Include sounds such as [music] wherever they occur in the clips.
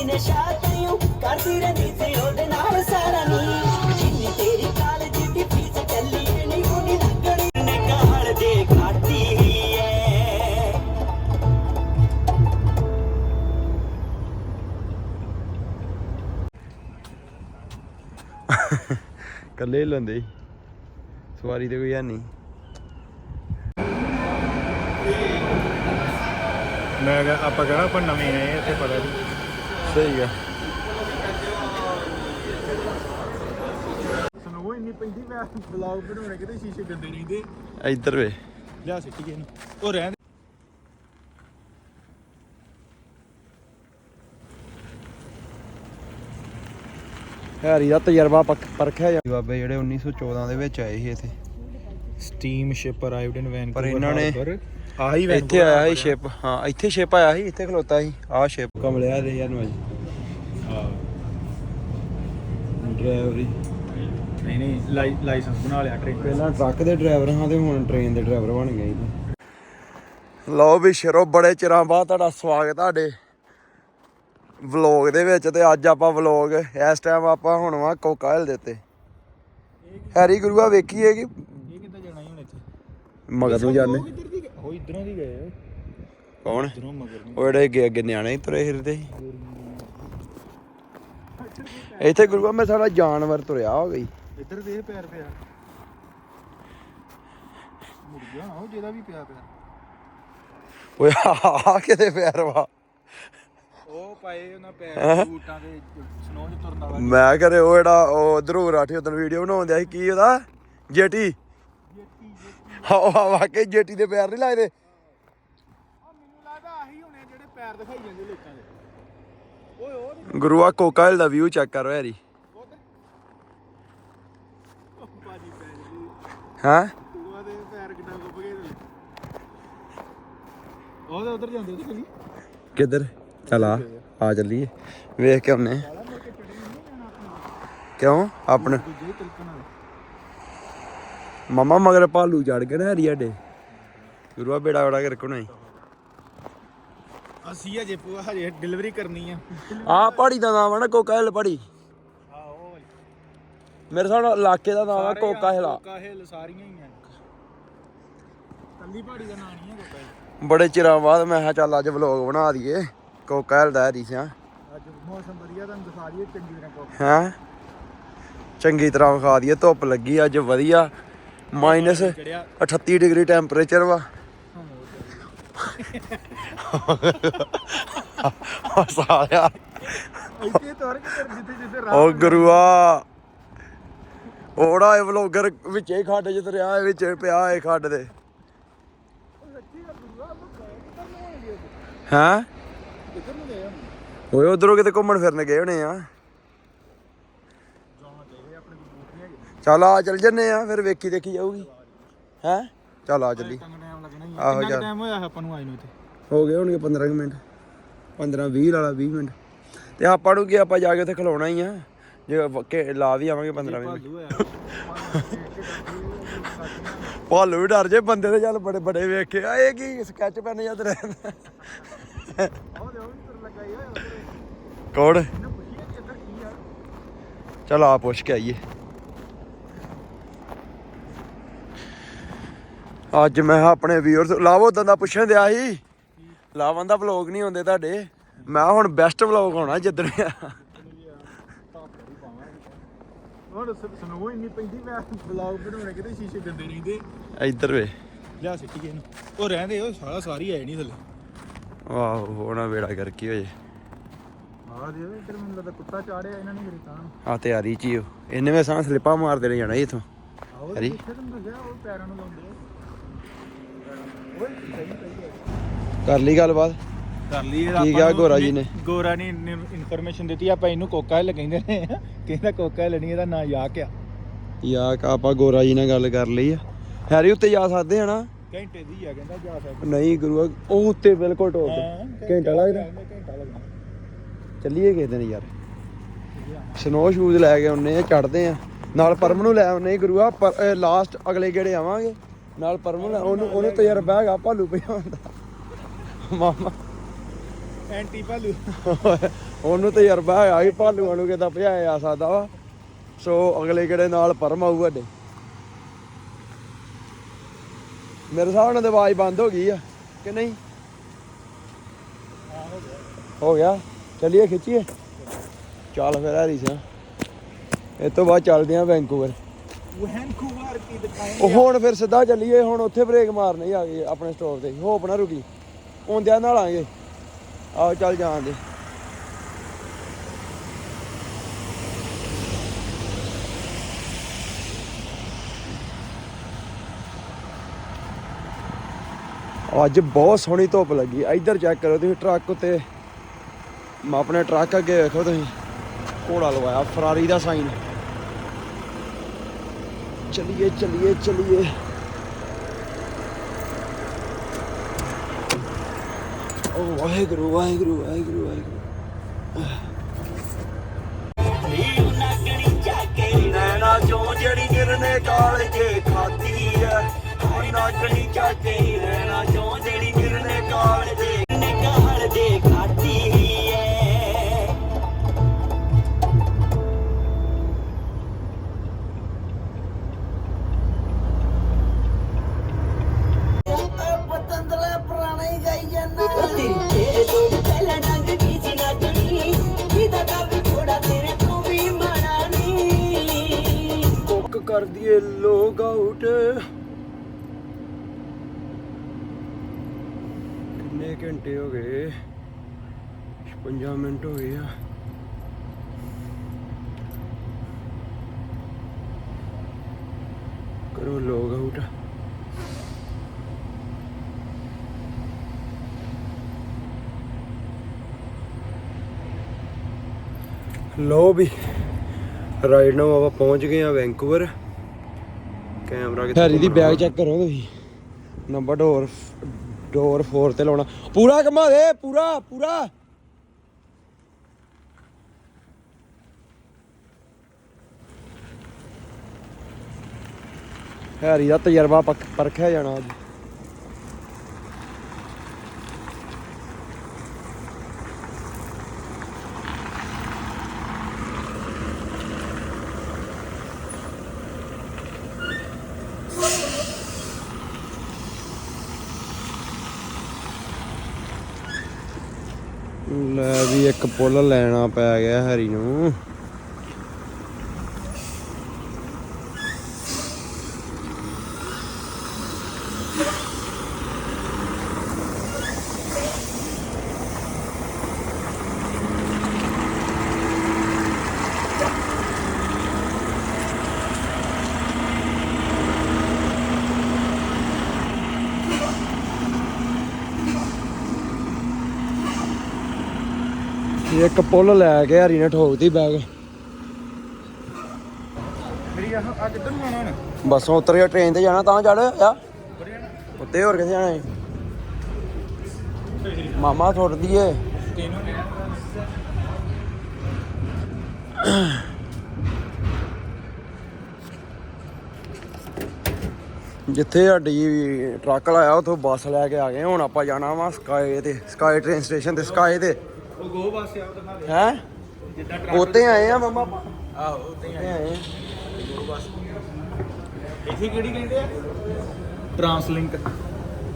ਸੀ ਨਸ਼ਾ ਤੈਨੂੰ ਕਰਦੀ ਰਹਿੰਦੀ ਸੀ ਉਹਦੇ ਨਾਲ ਸਾਰਾ ਨੀ। ਜਿੰਨੀ ਤੇਰੀ ਕਾਲਜ ਦੀ ਫੀਸ ਚੱਲੀ ਨਹੀਂ ਉਹਦੀ ਲੱਗਣੀ ਨੇ ਕਹਲ ਦੇ ਖਾਤੀ ਐ ਕੱਲੇ ਲੰਦੇ ਸਵਾਰੀ ਤੇ ਕੋਈ ਹੈ ਨਹੀਂ ਮੈਂ ਕਿਹਾ ਆਪਾਂ ਕਹਾਂ ਆਪਾਂ ਨਵੇਂ ਆਏ ਆ, ਇੱਥੇ ਪਤਾ ਨਹੀਂ ਸਹੀ ਆ। ਸਨੋ ਇੰਨੀ ਪੈਂਦੀ ਮੈਂ ਬਲੌਗ ਬਣਾਉਣੇ ਕਿਤੇ ਸ਼ੀਸ਼ੇ ਗੰਦੇ ਰਹਿੰਦੇ ਇੱਧਰ ਵੇ। ਲਿਆ ਸਿੱਟੀ ਗਏ ਨੂੰ ਉਹ ਰਹਿਣ ਦੇ। ਹੈਰੀ ਦਾ ਤਜਰਬਾ ਪਰਖਿਆ ਜਾ ਬਾਬੇ ਜਿਹੜੇ 1914 ਦੇ ਵਿੱਚ ਆਏ ਸੀ ਇੱਥੇ। Steam ship arrived in Vancouver ਪਰ ਇਹਨਾਂ ਨੇ ਆਹੀ ਇੱਥੇ ਆਇਆ ਸੀ ਸ਼ਿਪ ਹਾਂ ਇੱਥੇ ਸ਼ਿਪ ਆਇਆ ਸੀ ਇੱਥੇ ਖਲੋਤਾ ਸੀ। ਆਹ ਸ਼ਿਪ। ਕਮਲਿਆ ਦੇ ਯਾਰ ਨੂੰ ਡਰਾਈਵਰੀ ਨਹੀਂ ਨਹੀਂ ਲਾਇਸੈਂਸ ਬਣਾ ਲਿਆ ਟ੍ਰੇਨ ਪਹਿਲਾਂ ਟਰੱਕ ਦੇ ਡਰਾਈਵਰ ਹਾਂ ਤੇ ਹੁਣ ਟ੍ਰੇਨ ਦੇ ਡਰਾਈਵਰ ਬਣ ਗਏ ਜੀ। ਲਓ ਵੀ ਸ਼ਰੋ ਬੜੇ ਚਿਰਾਂ ਬਾਅਦ ਤੁਹਾਡਾ ਸਵਾਗਤ ਤੁਹਾਡੇ ਵਲੌਗ ਦੇ ਵਿੱਚ ਤੇ ਅੱਜ ਆਪਾਂ ਵਲੌਗ ਇਸ ਟਾਈਮ ਆਪਾਂ ਹੁਣ ਵਾ ਕੋਕਾਇਲ ਦੇ ਉੱਤੇ। ਹੈਰੀ ਗੁਰੂਆ ਵੇਖੀਏ ਕਿ ਇਹ ਕਿੱਦਾਂ ਜਾਣਾ ਹੁਣ ਇੱਥੇ? ਮਗਰ ਨੂੰ ਜਾਂਦੇ। ਉਹ ਇਧਰੋਂ ਦੀ ਗਏ। ਕੌਣ? ਇੱਧਰੋਂ ਮਗਰ ਨੂੰ। ਉਹ ਜਿਹੜੇ ਅੱਗੇ ਅੱਗੇ ਨਿਆਣੇ ਤੁਰੇ ਫਿਰਦੇ ਸੀ। ਇੱਥੇ ਗੁਰੂਆ ਮੈਂ ਸਾਡਾ ਜਾਨਵਰ ਤੁਰਿਆ ਹੋ ਗਈ। ਇੱਧਰ ਦੇ ਪੈਰ ਪਿਆ। ਮੁੜ ਗਿਆ ਉਹ ਜਿਹਦਾ ਵੀ ਪਿਆ ਪਿਆ। ਓਏ ਆ ਕਿਤੇ ਪੈਰ ਵਾ? ਉਹ ਪਾਏ ਉਹਨਾਂ ਪੈਰ ਬੂਟਾਂ ਦੇ ਸਨੋ ਚ ਤੁਰਨ ਵਾਲਾ। ਮੈਂ ਕਰੇ ਉਹ ਜਿਹੜਾ ਉਹ ਧਰੂਵ ਰਾਠੀ ਉਦੋਂ ਵੀਡੀਓ ਬਣਾਉਂਦਿਆ ਸੀ ਕੀ ਉਹਦਾ? ਜੇਟੀ ਹਾਂ ਵਾਕਈ ਜੇਟੀ ਦੇ ਪੈਰ ਨਹੀਂ ਲੱਗਦੇ ਮੈਨੂੰ ਲੱਗਦਾ ਆਹੀ ਹੋਣੇ ਜਿਹੜੇ ਪੈਰ ਦਿਖਾਈ ਜਾਂਦੇ ਲੋਕਾਂ ਦੇ ਓਏ ਉਹ ਗੁਰੂਆ ਕੋਕਾਇਲ ਦਾ ਵਿਊ ਚੈੱਕ ਕਰੋ ਯਾਰੀ ਬਾਜੀ ਪੈ ਜੀ ਹਾਂ? ਤੂਆ ਦੇ ਪੈਰ ਕਿੱਦਾਂ ਗੁੱਬ ਗਏ ਤੇ ਉਹ ਉਧਰ ਜਾਂਦੇ ਸੀ ਕਲੀ ਕਿੱਧਰ? ਚਲ ਆ ਆ ਚੱਲੀਏ। ਵੇਖ ਕੇ ਆਉਨੇ ਕਿਉਂ? ਆਪਣੇ ਦੂਜੇ ਤਰੀਕੇ ਨਾਲ ਮਮਾ ਮਗਰ ਭਾਲੂ ਚੜ ਗਏ ਨਾ ਹਰੀ ਸਾਡੇ ਗੁਰੂਆ ਬੇੜਾ ਬੜਾ ਕਰ ਕੋਣਾ ਅਸੀਂ ਹਜੇ ਪੂਆ ਹਜੇ ਡਿਲੀਵਰੀ ਕਰਨੀ ਆ। ਆ ਪਹਾੜੀ ਦਾ ਨਾਮ ਆ ਨਾ ਕੋਕਾਇਲ ਪਹਾੜੀ। ਆ ਉਹ ਮੇਰੇ ਹਿਸਾਬ ਨਾਲ ਇਲਾਕੇ ਦਾ ਨਾਮ ਆ ਕੋਕਾ ਹਿੱਲ। ਸਾਰੀਆਂ ਹੀ ਆ। ਕੱਲੀ ਪਹਾੜੀ ਦਾ ਨਾਂ ਨਹੀਂ ਹੈ ਕੋਕਾ ਬੜੇ ਚਿਰਾਂ ਬਾਅਦ ਮੈਂ ਕਿਹਾ ਚੱਲ ਅੱਜ ਵਲੌਗ ਬਣਾ ਦਈਏ। ਕੋਕਾਇਲ ਦਾ ਹਰੀ ਸਿਆ। ਅੱਜ ਮੌਸਮ ਵਧੀਆ ਤੁਹਾਨੂੰ ਦਿਖਾ ਦਈਏ ਚੰਗੀ ਤਰ੍ਹਾਂ ਕੋਕਾ। ਹੈਂ? ਚੰਗੀ ਤਰ੍ਹਾਂ ਵਿਖਾ ਦਈਏ ਧੁੱਪ ਲੱਗੀ ਅੱਜ ਵਧੀਆ। ਮਾਈਨਸ ਚੜਿਆ 38 ਡਿਗਰੀ ਟੈਂਪਰੇਚਰ ਵਾ। ਸਾਲਿਆ ਇੱਥੇ ਤੁਰ ਕੇ ਫਿਰ ਜਿੱਥੇ ਜਿੱਥੇ ਰਾਹ ਉਹ ਗੁਰੂਆ ਉਹੜਾ ਇਹ ਵਲੋਗਰ ਵਿੱਚੇ ਖੱਡ ਜਿੱਤ ਰਿਹਾ ਇਹ ਵਿੱਚ ਪਿਆ ਇਹ ਖੱਡ ਦੇ ਹਾਂ? ਓਏ ਉਧਰੋਂ ਕਿਤੇ ਘੁੰਮਣ ਫਿਰਨ ਗਏ ਹੋਣੇ ਆ ਜਾਣਾ ਚਾਹੀਏ ਆਪਣੇ ਕੋਲ ਬੂਟ ਨਹੀਂ ਹੈਗੇ ਚੱਲ ਆ ਚੱਲ ਜੰਨੇ ਆ ਫਿਰ ਵੇਖੀ ਦੇਖੀ ਜਾਊਗੀ। ਹੈ? ਚੱਲ ਆ ਚੱਲੀ। ਆਹੋ ਯਾਰ। ਟਾਈਮ ਹੋਇਆ ਆਪਾਂ ਨੂੰ ਆਏ ਨੂੰ ਇੱਥੇ? ਹੋ ਗਏ ਹੋਣਗੇ 15 ਕੁ ਮਿੰਟ। 15 20 ਵਾਲਾ 20 ਮਿੰਟ। ਤੇ ਆਪਾਂ ਨੂੰ ਕੀ ਆਪਾਂ ਜਾ ਕੇ ਉੱਥੇ ਖਲੋਣਾ ਹੀ ਆ। ਜੇ ਲਾ ਵੀ ਆਵਾਂਗੇ 15 ਮਿੰਟ। ਭਾਲੂ ਵੀ ਡਰ ਜੇ ਬੰਦੇ ਤੇ ਚੱਲ ਬੜੇ ਬੜੇ ਵੇਖੇ ਆ ਇਹ ਕੀ ਸਕੈਚ ਪੈਨ ਯਾਦ ਰਹਿੰਦਾ ਉਹ ਦੇ ਉਹ ਵੀ ਤੁਰ? ਲੱਗਾ ਹੀ ਹੋਇਆ ਕੌਣ? ਇਹਨੂੰ ਪੁੱਛੀਏ ਕਿ ਇੱਧਰ ਕੀ ਆ ਚਲ ਆ ਪੁੱਛ ਕੇ ਆਈਏ। ਅੱਜ ਮੈਂ ਆਪਣੇ ਵੀਅਰਸ ਲਾਵੋ ਉਦੋਂ ਦਾ ਪੁੱਛਣ ਦਿਆ ਸੀ। ਲਾਵਾਂ ਦਾ ਵਲੌਗ ਨਹੀਂ ਹੁੰਦੇ ਤੁਹਾਡੇ। ਮੈਂ ਹੁਣ ਬੈਸਟ ਵਲੌਗ ਹੋਣਾ ਜਿੱਦਣ ਹੁਣ ਸਨੋ ਇੰਨੀ ਪੈਂਦੀ ਮੈਂ ਬਲੌਗ ਬਣਾਉਣੇ ਕਿਤੇ ਸ਼ੀਸ਼ੇ ਗੰਦੇ ਰਹਿੰਦੇ। ਇੱਧਰ ਵੇ। ਲਿਆ ਸਿੱਟੀ ਗਏ ਨੂੰ ਉਹ ਰਹਿੰਦੇ ਉਹ ਸਾਰਾ ਸਾਰੀ ਆਏ ਨਹੀਂ ਥੱਲੇ। ਵਾਹ ਹੋਣਾ ਵੇੜਾ ਕਰਕੇ ਹੋਏ। ਆਹ ਦੇ ਇੱਧਰ ਮੈਨੂੰ ਲੱਗਦਾ ਕੁੱਤਾ ਚਾੜਿਆ ਇਹਨਾਂ ਨੇ ਮੇਰੇ ਤਾਂ ਆ ਤਿਆਰੀ ਚ ਹੀ ਹੋ ਇਹਨੇ ਵੇ ਸਾਂ ਸਲਿੱਪਾਂ ਮਾਰਦੇ ਨੇ ਜਾਣਾ ਇਥੋਂ। ਉਹ ਪੈਰਾਂ ਨੂੰ ਲਾਉਂਦੇ ਆ। ਸਹੀ ਸਹੀ ਕਰ ਲਈ ਗੱਲਬਾਤ? ਕਰ ਲਈ ਕੀ ਕਿਹਾ ਗੋਰਾ ਜੀ ਨੇ? ਗੋਰਾ ਨੇ ਇਨਫੋਰਮੇਸ਼ਨ ਦਿੱਤੀ ਆਪਾਂ ਇਹਨੂੰ ਕੋਕਾ ਹਿੱਲ ਕਹਿੰਦੇ ਨੇ ਕਹਿੰਦਾ ਕੋਕਾ ਹਿੱਲ ਨਹੀਂ ਇਹਦਾ ਨਾਂ ਯਾਕ ਆ। ਯਾ ਆਪਾਂ ਗੋਰਾ ਜੀ ਨਾਲ ਗੱਲ ਕਰ ਲਈ ਆ। ਹੈਰੀ ਉੱਤੇ ਜਾ ਸਕਦੇ ਆ ਨਾ? ਘੰਟੇ ਦੀ ਆ ਕਹਿੰਦਾ ਜਾ ਸਕਦਾ। ਨਹੀਂ ਗੁਰੂ ਉਹ ਉੱਤੇ ਬਿਲਕੁਲ ਟੋਪ ਹਾਂ, ਤੇ ਘੰਟਾ ਲੱਗਦਾ? ਘੰਟਾ ਲੱਗਦਾ। ਚੱਲੀਏ ਕਿਸੇ ਦਿਨ ਯਾਰ। ਸਨੋ ਸ਼ੂਜ਼ ਲੈ ਕੇ ਆਉਨੇ ਆ ਚੜਦੇ ਆ। ਨਾਲ ਪਰਮ ਨੂੰ ਲੈ ਆਉਨੇ ਗੁਰੂਆ ਲਾਸਟ ਅਗਲੇ ਗੇੜੇ ਆਵਾਂਗੇ। ਨਾਲ ਪਰਮ ਨੂੰ ਲੈ- ਉਹਨੂੰ ਉਹਨੂੰ ਤਜਰਬਾ ਹੈਗਾ ਭਾਲੂ ਪਿਆ ਹੁੰਦਾ ਮਾਮਾ। ਐਂਟੀ ਭਾਲੂ। ਉਹਨੂੰ ਤਜਰਬਾ ਹੈਗਾ ਕਿ ਭਾਲੂਆਂ ਨੂੰ ਕਿਦਾਂ ਭਜਾਇਆ ਜਾ ਸਕਦਾ ਵਾ। ਸੋ ਅਗਲੇ ਕਿਹੜੇ ਨਾਲ ਪਰਮ ਆਊ ਵੱਡੇ ਮੇਰੇ ਹਿਸਾਬ ਨਾਲ ਆਵਾਜ਼ ਬੰਦ ਹੋ ਗਈ ਆ ਕਿ ਨਹੀਂ? ਹੋ ਗਿਆ। ਚੱਲੀਏ ਖਿੱਚੀਏ। ਚੱਲ ਫਿਰ ਹਰੀ ਸਿਆ ਇਹ ਤੋਂ ਬਾਅਦ ਚੱਲਦੇ ਆ ਵੈਂਕੂਵਰ ਵੈਨਕੂਵਰ ਕੀ ਦਿਖਾਏ ਉਹ ਹੁਣ ਫਿਰ ਸਿੱਧਾ ਚੱਲੀਏ, ਹੁਣ ਉੱਥੇ ਬ੍ਰੇਕ ਮਾਰਨੀ ਆ ਗਈ ਆਪਣੇ ਸਟੋਪ ਤੇ। ਹੋਪ ਨਾ ਰੁਕੀ। ਆਉਂਦਿਆਂ ਨਾਲ ਆਂਗੇ ਆਓ, ਚੱਲ ਜਾਂਦੇ ਅੱਜ ਬਹੁਤ ਸੋਹਣੀ ਧੁੱਪ ਲੱਗੀ। ਇੱਧਰ ਚੈੱਕ ਕਰੋ ਤੁਸੀਂ ਟਰੱਕ ਉੱਤੇ। ਆਪਣੇ ਟਰੱਕ ਅੱਗੇ ਵੇਖੋ ਤੁਸੀਂ। ਘੋੜਾ ਲਵਾਇਆ ਫਰਾਰੀ ਦਾ ਸਾਈਨ ਚਲਿਏ ਚਲਿਏ ਚਲਿਏ। ਓ ਵਾਹਿਗੁਰੂ ਵਾਹਿਗੁਰੂ ਵਾਹਿਗੁਰੂ ਵਾਹਿਗੁਰੂ। ਨੀ ਨਗਣੀ ਨੈਣਾ ਚੋਂ ਜਿਹੜੀ ਗਿਰਨੇ ਕਾਲਜੇ ਖਾਦੀ ਐ ਹਾਈ ਨਗਣੀ ਜਾਕੇ ਰਹਿਣਾ ਚੋਂ ਜਿਹੜੀ ਗਿਰਨੇ ਕਾਲਜੇ ਨੇ ਕਹਲ ਦੇ ਬੁੱਕ ਕਰ ਦਈਏ ਆਊਟ ਕਿੰਨੇ ਘੰਟੇ ਹੋ ਗਏ? 56 ਮਿੰਟ ਹੋ ਗਏ ਆ। ਕਰੋ ਲੋਗ ਆਊਟ ਲੋ ਵੀ ਰਾਈਟ ਨਾਓ ਆਪਾਂ ਪਹੁੰਚ ਗਏ ਆ ਵੈਂਕੂਵਰ। ਕੈਮਰਾ ਕਿੱਥੇ ਹੈਰੀ ਦੀ ਬੈਗ ਚੈੱਕ ਕਰੋ ਤੁਸੀਂ। ਨੰਬਰ ਡੋਰ ਡੋਰ 4 ਤੇ ਲਾਉਣਾ। ਪੂਰਾ ਘਮਾ ਦੇ ਪੂਰਾ ਪੂਰਾ। ਹੈਰੀ ਦਾ ਤਜਰਬਾ ਪਰਖਿਆ ਜਾਣਾ ਅੱਜ ਲੈ ਵੀ ਇੱਕ ਪੁੱਲ ਲੈਣਾ ਪੈ ਗਿਆ ਹਰੀ ਨੂੰ। ਇੱਕ ਪੁੱਲ ਲੈ ਕੇ ਹਰੀ ਨੇ ਠੋਕਦੀ ਬੈਗ। ਮੇਰੀ ਆਹ ਆ ਕਿੱਧਰ ਨੂੰ ਆਉਣਾ ਹੁਣ? ਬੱਸੋਂ ਉਤਰ ਗਿਆ ਟ੍ਰੇਨ ਤੇ ਜਾਣਾ ਤਾਂ ਚੜ ਆ। ਉੱਤੇ ਹੋਰ ਕਿੱਥੇ ਜਾਣਾ ਹੈ ਮਾਮਾ ਛੁੱਟਦੀ ਏ। ਜਿੱਥੇ ਸਾਡੀ ਟਰੱਕ ਲਾਇਆ ਉਥੋਂ ਬੱਸ ਲੈ ਕੇ ਆ ਗਏ। ਹੁਣ ਆਪਾਂ ਜਾਣਾ ਵਾ ਸਕਾਈ ਤੇ ਸਕਾਈ ਟ੍ਰੇਨ ਸਟੇਸ਼ਨ ਤੇ ਸਕਾਈ ਤੇ। ਉਹ ਗੋ ਬੱਸ ਆ ਉਹ ਦਿਖਾ ਦੇ। ਹੈ? ਜਿੱਦਾਂ ਟਰੱਕ ਉੱਤੇ ਆਏ ਆ ਮਮਾ ਆਹੋ ਉੱਤੇ ਆਏ ਆ। ਗੋ ਬੱਸ ਇੱਥੇ ਕਿਹੜੀ ਕਹਿੰਦੇ ਆ? ਟਰਾਂਸਲਿੰਕ।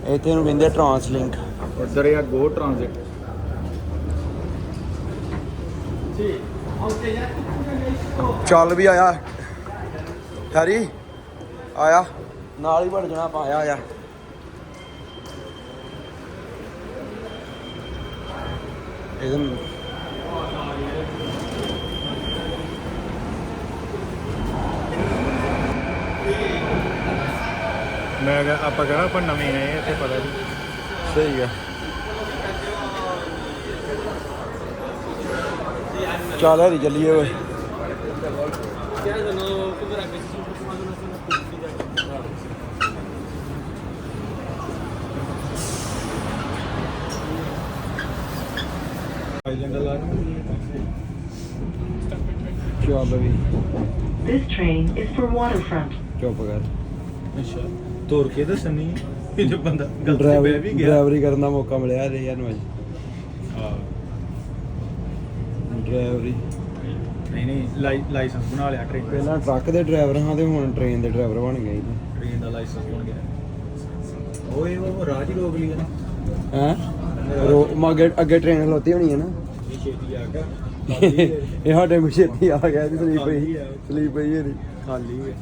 ਇੱਥੇ ਨੂੰ ਕਹਿੰਦੇ ਟਰਾਂਸਲਿੰਕ। ਉੱਧਰ ਆ ਗੋ ਟ੍ਰਾਂਜ਼ਿਟ ਚੱਲ ਵੀ ਆਇਆ। ਹੈਰੀ ਆਇਆ। ਨਾਲ ਹੀ ਵੜ ਜਾਣਾ ਆਪਾਂ ਆਇਆ ਆਇਆ। ਇਹਦੇ ਮੈਂ ਕਿਹਾ ਆਪਾਂ ਕਹਾਂ ਆਪਾਂ ਨਵੇਂ ਆਏ ਆ, ਇੱਥੇ ਪਤਾ ਨਹੀਂ। ਸਹੀ ਆ। ਚੱਲ ਹੈਰੀ ਚੱਲੀਏ ਓਏ। ਚੱਲ ਵੀ। This train is for waterfront. ਚੁੱਪ ਕਰ। ਅੱਛਾ ਤੋਰ ਕੇ ਦੱਸਣੀ ਇਹ ਜੋ ਬੰਦਾ ਗਲਤ ਡਰਾਈਵਰ ਬਹਿ ਵੀ ਗਿਆ। ਡਰਾਈਵਰੀ ਕਰਨ ਦਾ ਮੌਕਾ ਮਿਲਿਆ ਰੇ ਯਾਰ ਨੂੰ ਅੱਜ ਹਾਂ ਡਰਾਈਵਰੀ। ਨਹੀਂ ਨਹੀਂ ਲਾਇਸੈਂਸ ਬਣਾ ਲਿਆ ਟ੍ਰੇਨ ਪਹਿਲਾਂ ਟਰੱਕ ਦੇ ਡਰਾਈਵਰ ਹਾਂ ਤੇ ਹੁਣ ਟ੍ਰੇਨ ਦੇ ਡਰਾਈਵਰ ਬਣ ਗਏ ਜੀ। ਟ੍ਰੇਨ ਦਾ ਲਾਇਸੈਂਸ ਬਣ ਗਿਆ। ਓਏ ਉਹ ਰਾਜ ਹੀ ਰੋਕ ਲਈ ਹੈ ਨਾ। ਹੈ? ਰੋ ਮ- ਅੱਗੇ ਅੱਗੇ ਟ੍ਰੇਨ ਖਲੋਤੀ ਹੋਣੀ ਹੈ ਨਾ। ਛੇਤੀ ਆ ਗਿਆ। ਇਹ ਸਾਡੇ ਮਛੇਤੀ ਆ ਗਿਆ ਜੀ ਸਲੀਪ ਪਈ। ਖਾਲੀ ਆ। ਸਲੀਪ ਪਈ ਇਹਦੀ। ਖਾਲੀ ਹੈ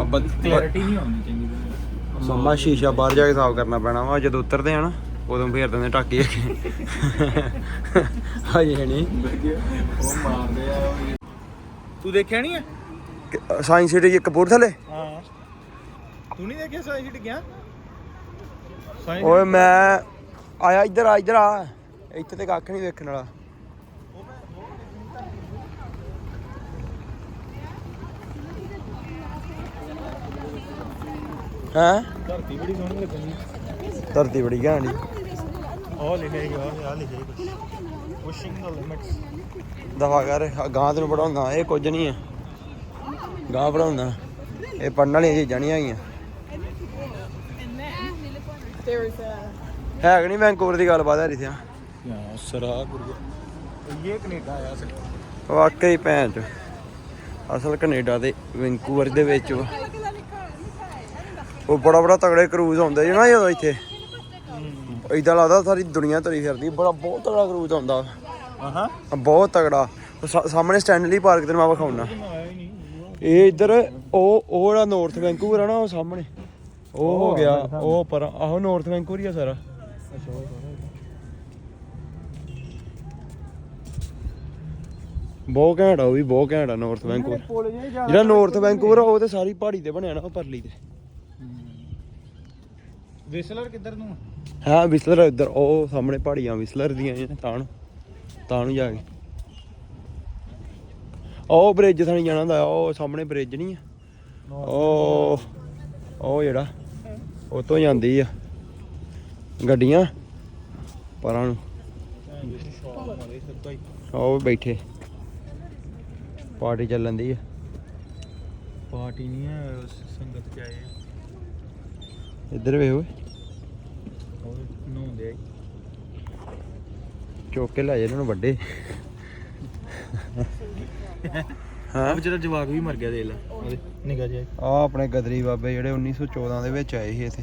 ਅੱਬਾ ਕਲੈਰਿਟੀ ਨਹੀਂ ਆਉਂਦੀ ਚੰਗੀ ਮੰਮਾ ਸ਼ੀਸ਼ਾ ਬਾਹਰ ਜਾ ਕੇ ਸਾਫ਼ ਕਰਨਾ ਪੈਣਾ ਵਾ ਜਦੋਂ ਉਤਰਦੇ ਆ ਨਾ ਉਦੋਂ ਫੇਰ ਦਿੰਦੇ ਟਾਕੀ ਹਾਏ ਨਹੀਂ। ਉਹ ਮਾਰਦੇ ਆ। ਤੂੰ ਦੇਖਿਆ ਨਹੀਂ ਹੈ ਸਾਇੰਸ ਸਿਟੀ ਕਪੂਰਥਲੇ ਹਾਂ। ਤੂੰ ਨਹੀਂ ਦੇਖਿਆ ਸਾਈ ਸ਼ੀਟ ਗਿਆ? ਓਏ ਮੈਂ ਆਇਆ ਇੱਧਰ ਆ ਇੱਧਰ ਆ। ਇੱਥੇ ਤੇ ਕੱਖ ਨਹੀਂ ਵੇਖਣ ਵਾਲਾ। ਹੈਂ? ਧਰਤੀ ਬੜੀ ਸੋਹਣੀ ਲੱਗਣੀ ਧਰਤੀ ਬੜੀ ਈ। ਉਹ ਲਿਖਿਆ ਹੈਗਾ ਆ ਲਿਖਿਆ ਪੁਸ਼ਿੰਗ ਦ ਲਿਮਿਟਸ ਦਫਾ ਕਰ ਗਾਂ ਤੈਨੂੰ ਪੜਾਉਂਦਾ ਇਹ ਕੁਝ ਨਹੀਂ ਹੈ ਗਾਂ ਪੜਾਉਂਦਾ ਇਹ ਪੜਨ ਵਾਲੀਆਂ ਚੀਜ਼ਾਂ ਨਹੀਂ ਹੈ ਕਿ ਨਹੀਂ ਵੈਂਕੂਵਰ ਦੀ ਗੱਲਬਾਤ ਹੈ ਰਿਥਿਆ ਯਾ ਸਰਾ ਗੁਰੂ ਇਹ ਕੈਨੇਡਾ ਆਇਆ ਸੀ ਵਾਕਈ ਭੈਣ ਚ। ਅਸਲ ਕੈਨੇਡਾ ਦੇ ਵੈਂਕੂਵਰ ਦੇ ਵਿੱਚ। ਉਹ ਬੜਾ ਬੜਾ ਤਗੜੇ ਕਰੂਜ਼ ਆਉਂਦੇ ਜੀ ਨਾ ਜਦੋਂ ਇੱਥੇ। ਇਦਾਂ ਲੱਗਦਾ ਸਾਰੀ ਦੁਨੀਆ ਤੁਰੀ ਫਿਰਦੀ ਬੜਾ ਬਹੁਤ ਤਗੜਾ ਕਰੂਜ਼ ਆਉਂਦਾ। ਆਹਾਂ। ਬਹੁਤ ਤਗੜਾ। ਸਾ- ਸਾਹਮਣੇ ਸਟੈਂਡਲੀ ਪਾਰਕ ਤੈਨੂੰ ਮੈਂ ਵਿਖਾਉਣਾ। ਇਹ ਇੱਧਰ ਉਹ ਉਹ ਜਿਹੜਾ ਨਾਰਥ ਵੈਂਕੂਵਰ ਆ ਨਾ ਉਹ ਸਾਹਮਣੇ। ਉਹ ਹੋ ਗਿਆ ਉਹ ਪਰ ਆਹੋ ਨਾਰਥ ਵੈਂਕੂਵਰ ਹੀ ਆ ਸਾਰਾ। ਬਹੁਤ ਘੈਂਟ ਆ ਉਹ ਵੀ ਬਹੁਤ ਘੈਂਟ ਆ ਨਾਰਥ ਵੈਂਕੂਵਰ ਜਿਹੜਾ ਨਾਰਥ ਵੈਂਕੂਵਰ ਆ ਉਹ ਤੇ ਸਾਰੀ ਪਹਾੜੀ ਤੇ ਬਣਿਆ ਨਾ ਉਹ ਪਰਲੀ ਤੇ। ਵਿਸਲਰ ਕਿੱਧਰ ਨੂੰ ਹਾਂ ਵਿਸਲਰ ਇੱਧਰ ਉਹ ਸਾਹਮਣੇ ਪਹਾੜੀਆਂ ਵਿਸਲਰ ਦੀਆਂ ਨੇ ਤਾਂ ਤਾਂ ਨੂੰ ਜਾ ਕੇ। ਉਹ ਬ੍ਰਿਜ ਥਾਣੀ ਜਾਣਾ ਹੁੰਦਾ ਉਹ ਸਾਹਮਣੇ ਬ੍ਰਿਜ ਨਹੀਂ ਆ। ਉਹ ਉਹ ਜਿਹੜਾ ਉਹ ਤੋਂ ਜਾਂਦੀ ਆ। ਗੱਡੀਆਂ ਪਰਾਂ ਨੂੰ। ਉਹ ਬੈਠੇ। ਪਾਰਟੀ ਚੱਲਣ ਦੀ ਆ। ਪਾਰਟੀ ਨਹੀਂ ਹੈ ਸੰਗਤ ਚ ਆਏ ਆ। ਇੱਧਰ ਵੇ ਓਏ ਨਹਾਉਂਦੇ ਆ ਚੁੱਕ ਲੈ ਜਾ ਇਹਨਾਂ ਨੂੰ ਵੱਡੇ। ਹਾਂ। ਵਿਚਾਰਾ ਜਵਾਕ ਵੀ ਮਰ ਗਿਆ ਦੇਖ ਲੈ। ਨਿਗਾਹ ਜਿਹਾ ਆ। ਆਪਣੇ ਗਦਰੀ ਬਾਬੇ ਜਿਹੜੇ 1914 ਦੇ ਵਿੱਚ ਆਏ ਸੀ ਇੱਥੇ।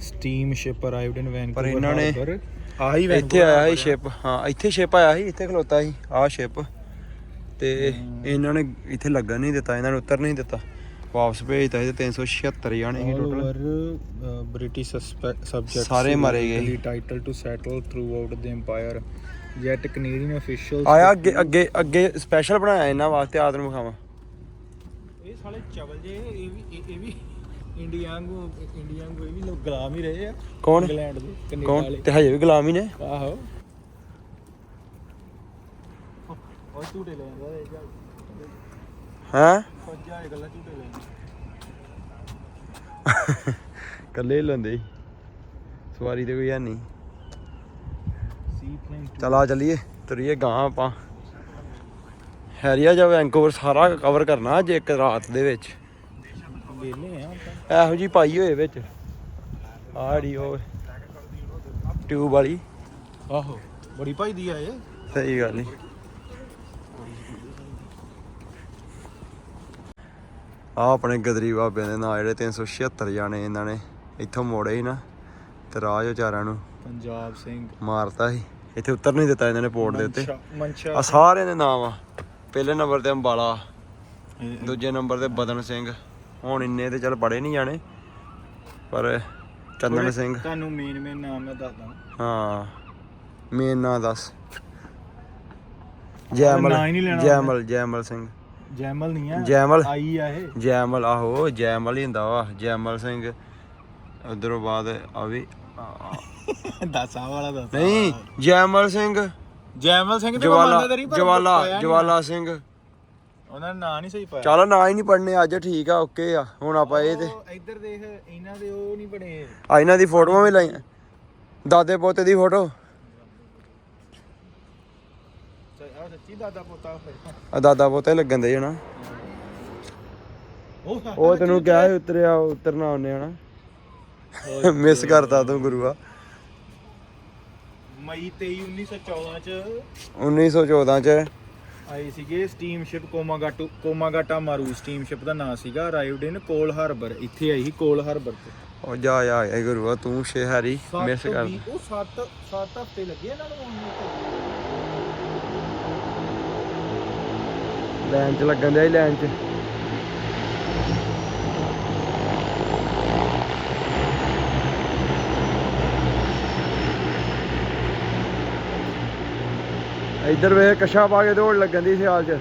Steam ship arrived in Vancouver ਪਰ ਇਹਨਾਂ ਨੇ ਆਹੀ ਇੱਥੇ ਆਇਆ ਸੀ ਸ਼ਿਪ ਹਾਂ ਇੱਥੇ ਸ਼ਿਪ ਆਇਆ ਸੀ ਇੱਥੇ ਖਲੋਤਾ ਸੀ। ਆਹ ਸ਼ਿਪ ਤੇ ਇਹਨਾਂ ਨੇ ਇੱਥੇ ਲੱਗਣ ਨਹੀਂ ਦਿੱਤਾ ਇਹਨਾਂ ਨੂੰ ਉਤਰ ਨਹੀਂ ਦਿੱਤਾ। ਵਾਪਸ ਭੇਜਤਾ ਤੇ 376 ਜਾਣੇ ਸੀ ਟੋਟਲ ਟੋਟਲ ਬ੍ਰਿਟਿਸ਼ ਸਬਜੈਕਟ ਸਾਰੇ ਮਾਰੇ ਗਏ। Title to settle throughout the empire yet Canadian official ਆਇਆ ਅੱਗੇ ਅੱਗੇ ਅੱਗੇ ਸਪੈਸ਼ਲ ਬਣਾਇਆ ਇਹਨਾਂ ਵਾਸਤੇ ਆਦਰ ਵਿਖਾਵਾਂ। ਇਹ ਸਾਲੇ ਚਵਲ ਜੇ ਇਹ ਵੀ ਇਹ- ਇਹ ਵੀ ਇੰਡੀਆ ਵਾਂਗੂ ਇੰਡੀਆ ਵਾਂਗੂ ਇਹ ਵੀ ਲੋਕ ਗੁਲਾਮ ਹੀ ਰਹੇ ਆ। ਕੌਣ? ਇੰਗਲੈਂਡ ਦੇ ਕੈਨੇਡਾ ਕੌਣ? ਵਾਲੇ। ਤੇ ਹਜੇ ਵੀ ਗੁਲਾਮ ਹੀ ਨੇ। ਆਹੋ। ਉਹ ਝੂਟੇ ਲੈ ਜਾਂਦਾ ਇਹ ਜਾ। ਹੈਂ? ਫੌਜਾਂ ਇਹ ਗੱਲਾਂ ਝੂਟੇ ਲੈ ਜਾਂਦਾ [laughs] ਕੱਲੇ ਲੈਂਦੇ। ਸਵਾਰੀ ਤੇ ਕੋਈ ਹੈ ਨਹੀਂ। ਚਲ ਆ ਚੱਲੀਏ ਤੁਰੀਏ ਗਾਂ ਆਪਾਂ। ਹੈਰੀਆ ਜਾਂ ਵੈਂਕੂਵਰ ਸਾਰਾ ਕਵਰ ਕਰਨਾ ਅੱਜ ਇੱਕ ਰਾਤ ਦੇ ਵਿੱਚ। ਵੇਲੇ ਆ ਇਹੋ ਜੀ ਪਾਈ ਹੋਏ ਵਿੱਚ। ਆੜੀ ਉਹ ਟਿਊਬ ਵਾਲੀ। ਆਹੋ ਬੜੀ ਭਾਈ ਦੀ ਆ ਇਹ। ਸਹੀ ਗੱਲ ਨਹੀਂ ਆ ਆਪਣੇ ਗਦਰੀ ਬਾਬਿਆਂ ਦੇ ਨਾਂ ਜਿਹੜੇ 376 ਜਾਣੇ ਇਹਨਾਂ ਨੇ। ਇੱਥੋਂ ਮੋੜੇ ਸੀ ਨਾ ਤੇ ਰਾਜ ਵਿਚਾਰਿਆਂ ਨੂੰ ਪੰਜਾਬ ਸਿੰਘ। ਮਾਰਤਾ ਸੀ। ਇੱਥੇ ਉਤਰ ਨਹੀਂ ਦਿੱਤਾ ਇਹਨਾਂ ਨੇ ਪੋਰਟ ਦੇ ਉੱਤੇ। ਮਨਸ਼ਾ- ਆ ਸਾਰਿਆਂ ਦੇ ਨਾਮ ਆ। ਪਹਿਲੇ ਨੰਬਰ ਤੇ ਅੰਬਾਲਾ ਦੂਜੇ ਨੰਬਰ ਤੇ ਬਦਨ ਸਿੰਘ। ਹੁਣ ਇੰਨੇ ਤੇ ਚੱਲ ਪੜੇ ਨਹੀਂ ਜਾਣੇ। ਪਰ ਚੰਦਨ ਸਿੰਘ। ਤੁਹਾਨੂੰ ਮੇਨ ਮੇਨ ਨਾਮ ਮੈਂ ਦੱਸਦਾ ਹਾਂ। ਮੇਨ ਨਾਂ ਦੱਸ। ਜੈਮਲ ਜੈਮਲ ਜੈਮਲ ਸਿੰਘ। ਜੈਮਲ ਨਹੀਂ ਆ ਜੈਮਲ ਆਈ ਆ ਇਹ। ਜੈਮਲ ਆਹੋ ਜੈਮਲ ਹੀ ਹੁੰਦਾ ਵਾ। ਜੈਮਲ ਸਿੰਘ। ਉਧਰੋਂ ਬਾਅਦ ਆ ਵੀ ਦੱਸ ਵਾਲਾ ਦੱਸ ਨਹੀਂ ਜੈਮਲ ਸਿੰਘ। ਜੈਮਲ ਸਿੰਘ ਤੇ ਜਵਾਲਾ ਮੰਨਦਾ ਤੇਰੀ ਪਰ ਜਵਾਲਾ। ਜਵਾਲਾ ਸਿੰਘ। ਉਹਨਾਂ ਨੇ ਨਾਂ ਨਹੀਂ ਸਹੀ ਪਾਇਆ। ਚੱਲ ਨਾਂ ਹੀ ਨਹੀਂ ਪੜਨੇ ਅੱਜ ਠੀਕ ਆ ਓਕੇ ਆ। ਹੁਣ ਆਪਾਂ ਇਹ ਤੇ ਇੱਧਰ ਦੇਖ ਇਹਨਾਂ ਦੇ ਉਹ ਨਹੀਂ ਬਣੇ। ਆ ਇਹਨਾਂ ਦੀ ਫੋਟੋਆਂ ਵੀ ਲਾਈਆਂ। ਦਾਦੇ ਪੋਤੇ ਦੀ ਫੋਟੋ। ਆ ਸੱਚੀ ਦਾਦਾ ਪੋਤਾ ਹੋਇਆ ਆ ਦਾਦਾ ਪੋਤੇ ਲੱਗਣ ਦੇ ਜਣਾ ਉਹ ਤੈਨੂੰ ਕਿਹਾ ਉਤਰਿਆ ਉਤਰਨਾ ਉਹਨੇ ਹਨਾ। ਮਿਸ ਕਰਤਾ ਤੂੰ ਗੁਰੂਆ। ਮਈ 23 1914 ਚ 1914 ਚ। ਆਏ ਸੀਗੇ ਸਟੀਮਸ਼ਿਪ ਕੋਮਾਗਾਟੂ ਕੋਮਾਗਾਟਾ ਮਾਰੂ ਸਟੀਮਸ਼ਿਪ ਦਾ ਨਾਂ ਸੀਗਾ ਅਰਾਈਵਡ ਇਨ ਕੋਲ ਹਾਰਬਰ ਇੱਥੇ ਆਈ ਸੀ ਕੋਲ ਹਾਰਬਰ ਤੇ। ਉਹ ਜਾ ਜਾ ਗਿਆ ਗੁਰੂਆ ਤੂੰ ਸ਼ਹਿਰੀ ਮਿਸ ਕਰ। ਉਹ 7 7 ਹਫ਼ਤੇ ਲੱਗੇ ਇਹਨਾਂ ਨੂੰ ਆਉਣ ਨੂੰ ਲਾਈਨ ਚ ਲੱਗਣ ਦਿਆ ਲਾਈਨ ਚ। ਇੱਧਰ ਵੇ ਕਸ਼ਾ ਪਾ ਕੇ ਦੌੜ ਲੱਗਣ ਦੀ ਸਿਆਲ ਚ।